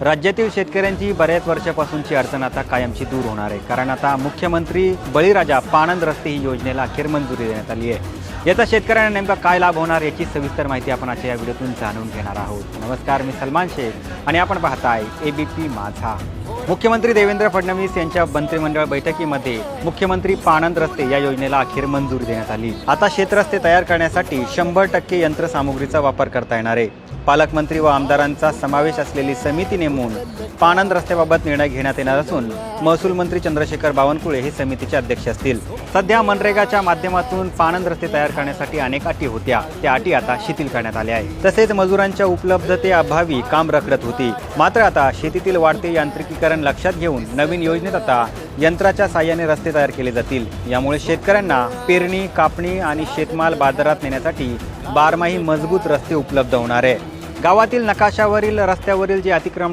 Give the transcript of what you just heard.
राज्यातील शेतकऱ्यांची बऱ्याच वर्षापासूनची अडचण आता कायमची दूर होणार आहे. कारण आता मुख्यमंत्री बळीराजा पाणंद रस्ते ही योजनेला अखेर मंजुरी देण्यात आली आहे. याचा शेतकऱ्यांना नेमका काय लाभ होणार याची सविस्तर माहिती आपण आजच्या या व्हिडिओतून जाणून घेणार आहोत. नमस्कार मी सलमान शेख आणि आपण पाहताय एबीपी माझा. मुख्यमंत्री देवेंद्र फडणवीस यांच्या मंत्रिमंडळ बैठकीमध्ये मुख्यमंत्री पाणंद रस्ते या योजनेला अखेर मंजुरी देण्यात आली. आता शेतरस्ते तयार करण्यासाठी शंभर टक्के यंत्रसामुग्रीचा वापर करता येणार आहे. पालकमंत्री व आमदारांचा समावेश असलेली समिती नेमून पाणंद रस्त्याबाबत निर्णय घेण्यात येणार असून महसूल मंत्री चंद्रशेखर बावनकुळे हे समितीचे अध्यक्ष असतील. सध्या मनरेगाच्या माध्यमातून पाणंद रस्ते तयार करण्यासाठी अनेक अटी होत्या. त्या अटी आता शिथिल करण्यात आल्या आहेत. तसेच मजुरांच्या उपलब्धतेअभावी काम रखडत होती. मात्र आता शेतीतील वाढते यांत्रिकीकरण लक्षात घेऊन नवीन योजनेत आता यंत्राच्या साह्याने रस्ते तयार केले जातील. यामुळे शेतकऱ्यांना पेरणी कापणी आणि शेतमाल बाजारात नेण्यासाठी बारमाही मजबूत रस्ते उपलब्ध होणार आहे. गावातील नकाशावरील रस्त्यावरील जे अतिक्रमण